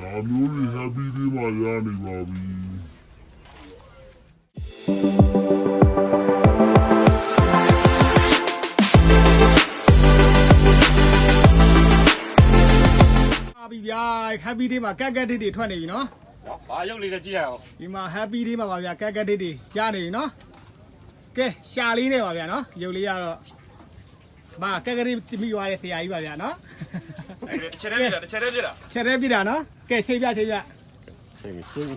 ဒါမျိုးတွေ happy တွေမှာရနေပါပြီပါပြီဗျာ happy day မှာကက်ကက်ဒစ်တွေထွက်နေပြီနော်နော်ဘာရုပ်လေးလည်းကြည့်ရအောင်ဒီမှာ happy day မှာပါဗျာကက်ကက်ဒစ်တွေရနေပြီနော်ကဲရှာလေးနဲ့ပါဗျာနော်ရုပ်လေးကတော့ မာကက်ကက်ဒစ်မိသွားတဲ့ဆရာကြီးပါဗျာနော်ချက်တဲ့ပြတာတစ်ချက်တဲ့ပြတာချက်ရဲပြတာနော်ကဲချိန်ပြချိန်ပြချိန်ပြီချိန်ပြီ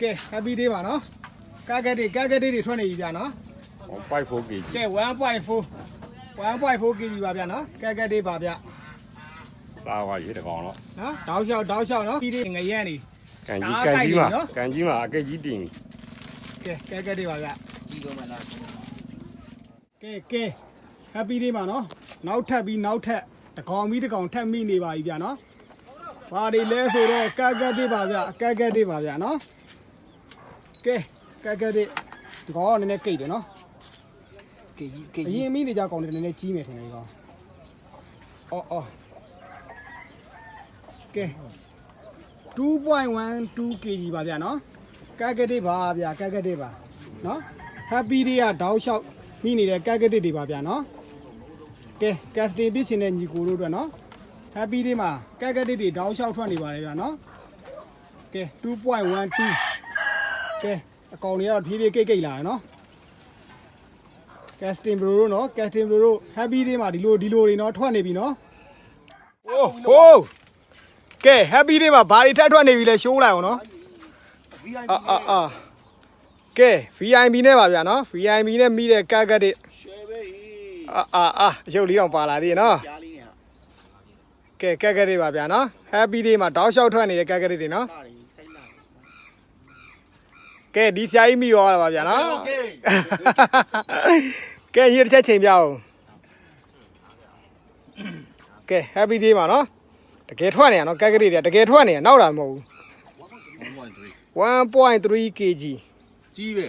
ကဲ happy day ပါနော်ကက်ကက်ဒစ်ကက်ကက်ဒစ်တွေထွက်နေပြီဗျာနော်5 kg ကဲ1.4 1.4 kg ပါဗျာနော်ကက်ကက်ဒစ်ပါဗျာစားသွားရေတကောင်တော့နော်တောက်လျှောက်တောက်လျှောက်နော်ပြီးဒီငရက်နေကန်ကြီးအားကန်ကိုက်ကြီးနေမှာနော်ကန်ကြီးမှာအကိတ်ကြီးတင်ကဲကက်ကက်ဒစ်ပါဗျာကြီးကုန်မလားကဲကဲ happy day ပါနော်နောက်ထပ်ပြီးနောက်ထပ်တကောင်ပြီးတကောင်ထပ်မိနေပါပြီဗျာနော်ဘာတွေလဲဆိုတော့ကက်ကက်တစ်ပါဗျာကက်ကက်တစ်ပါဗျာနော်ကဲကက်ကက်တစ်ဒီကောင်ကနည်းနည်းကိတ်တယ်နော်ကေကြီးကေအရင်မိနေကြကောင်တွေနည်းနည်းကြီးမယ်ထင်တယ်ဒီကောင်အော်အော်ကဲ2.12 kg ပါဗျာနော်ကက်ကက်တစ်ပါဗျာကက်ကက်တစ်ပါနော် happy day ကတောက်လျှောက်မိနေတဲ့ကက်ကက်တစ်တွေပါဗျာနော် ကဲကက်စတင်ပစ်စင်တဲ့ညီကိုတို့အတွက်နော် happy day မှာကက်ကက်တစ်တွေတောင်းလျှောက်ထွက်နေပါတယ်ဗျာနော်ကဲ2.12ကဲအကောင်တွေကတော့ဖြည်းဖြည်းကိတ်ကိတ်လာရနော်ကက်စတင်ဘရိုတို့နော်ကက်စတင်ဘရိုတို့ happy day မှာဒီလိုဒီလိုတွေနော်ထွက်နေပြီနော်ဟိုးဟိုးကဲ happy day မှာဘာတွေထပ်ထွက်နေပြီလဲရှိုးလိုက်အောင်နော်အာအာကဲ VIP နဲ့ပါဗျာနော် VIP နဲ့မိတဲ့ကာကတ်တွေ အာအာအာရုပ်လေးတော့ပါလာသေးရနော်ကြားလေးနဲ့ဟာကဲကက်ကက်တွေပါဗျာနော် happy day မှာတောက်လျှောက်ထွက်နေတဲ့ကက်ကက်တွေနော်တာရီစိုက်လာကဲဒီဆရာကြီးမိရောတာပါဗျာနော်ဟုတ်ကဲ့ကဲရေးတစ်ချက်ချိန်ပြအောင်ကဲ happy day ပါနော်တကယ်ထွက်နေရနော်ကက်ကက်တွေတကယ်ထွက်နေရနောက်တာမဟုတ်1.3 ဘူး1.3 kg ကြီးပဲ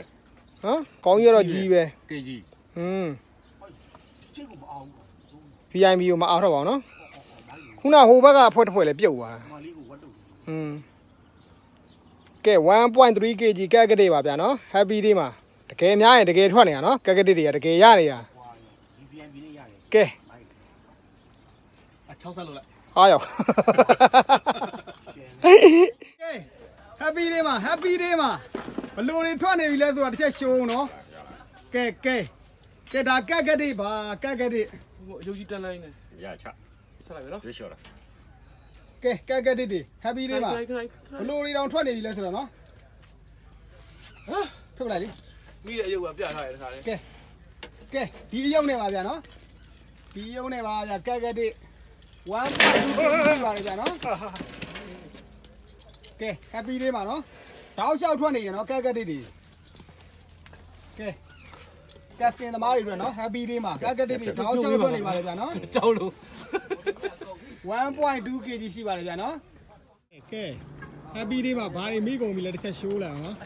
ဟမ်ကောင်းရတော့ကြီးပဲ kg ဟွန်း ချိတ်ကိုမအောင် VIP ကိုမအားတော့ပါဘူးနော်ခုနဟိုဘက်ကအဖွဲတစ်ဖွဲလည်းပြုတ်သွားတာမလေးကိုဝတ်တော့ဟွန်းကဲ 1.3 kg ကက်ကက်တွေပါဗျာနော် Happy Day မှာတကယ်များရင်တကယ်ထွက်နေရနော်ကက်ကက်တွေကတကယ်ရနေရဟွာ VIP နဲ့ရတယ်ကဲအ60ဆက်လို့လိုက်အားရောက်ကဲ Happy Day မှာ Happy Day မှာဘလို့တွေထွက်နေပြီလဲဆိုတာတစ်ချက်ရှုံးနော်ကဲကဲ ကဲဒါကက်ကက်တွေပါကက်ကက်တွေဟိုအယုတ်ကြီးတန်းလိုက်နေရချဆက်လိုက်မယ်နော်ရွှေ့လျှော်တာကဲကက်ကက်တွေတွေ Happy Day မှာခဏခဏခဏဘလို့တွေတောင်ထွက်နေပြီလဲဆိုတော့နော်ဟမ်ထုတ်လိုက်လေမိတဲ့အယုတ်ကပြထားရတဲ့ခါလေးကဲကဲဒီအယုံနဲ့ပါဗျာနော်ဒီအယုံနဲ့ပါဗျာကက်ကက်တွေ1.2ပါလေဗျာနော်ကဲ Happy Day မှာနော်တောက်လျှောက်ထွက်နေရနော်ကက်ကက်တွေတွေကဲ ကက်စတင်သမားတွေအတွက်နော် Happy Day မှာကက်ကက်တွေတောက်လျှောက်ထွက်နေပါလေဗျာနော်ကြောက်လို့1.2 kg ရှိပါလေဗျာနော်ကဲ Happy Day မှာဘာတွေမိကုန်ပြီလဲတစ်ချက်ရှိုးလိုက်အောင်နော်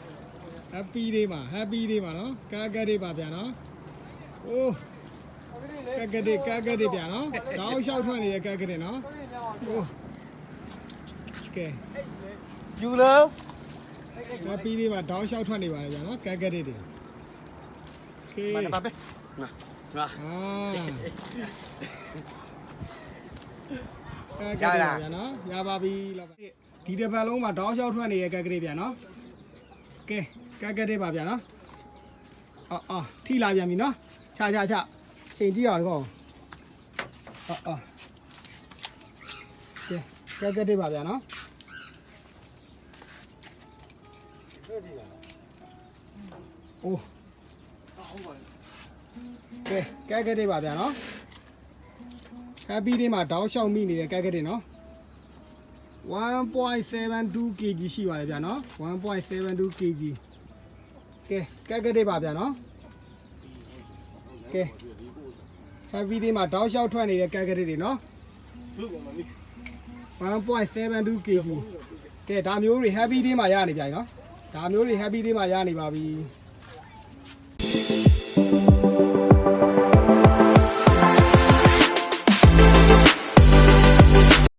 Happy Day မှာ Happy Day မှာနော်ကာကက်တွေပါဗျာနော်အိုးကက်ကက်တွေကက်ကက်တွေဗျာနော်တောက်လျှောက်ထွက်နေတဲ့ကက်ကက်တွေနော်အိုးကဲယူလား Happy Day မှာတောက်လျှောက်ထွက်နေပါလေဗျာနော်ကက်ကက်တွေတွေ ကဲမနပါပဲအာကက်ကက်တွေပါဗျာနော်ရပါပြီလောက်ပါဒီတစ်ပတ်လုံးမှာတောက်လျှောက်ထွက်နေတဲ့ကက်ကက်တွေဗျာနော်ကဲကက်ကက်တဲ့ပါဗျာနော်အော်အော်ထိလာပြန်ပြီနော်ချာချာချချိန်ကြည့်အောင်ကောအော်အော်ကဲကက်ကက်တဲ့ပါဗျာနော်အိုး ကဲကက်ကက်တဲ့ပါဗျာနော် Happy Day မှာတောက်လျှောက်မိနေတဲ့ကက်ကက်တဲ့နော်1.72 kg ရှိပါတယ်ဗျာနော်1.72 kg ကဲကက်ကက်တွေပါဗျာနော်ကဲ heavy တွေမှာတောက်လျှောက်ထွက်နေတဲ့ကက်ကက်တွေနော်1.72 kg ကဲဒါမျိုးတွေ heavy တွေမှာရနေပြန်နော်ဒါမျိုးတွေ heavy တွေမှာရနေပါပြီ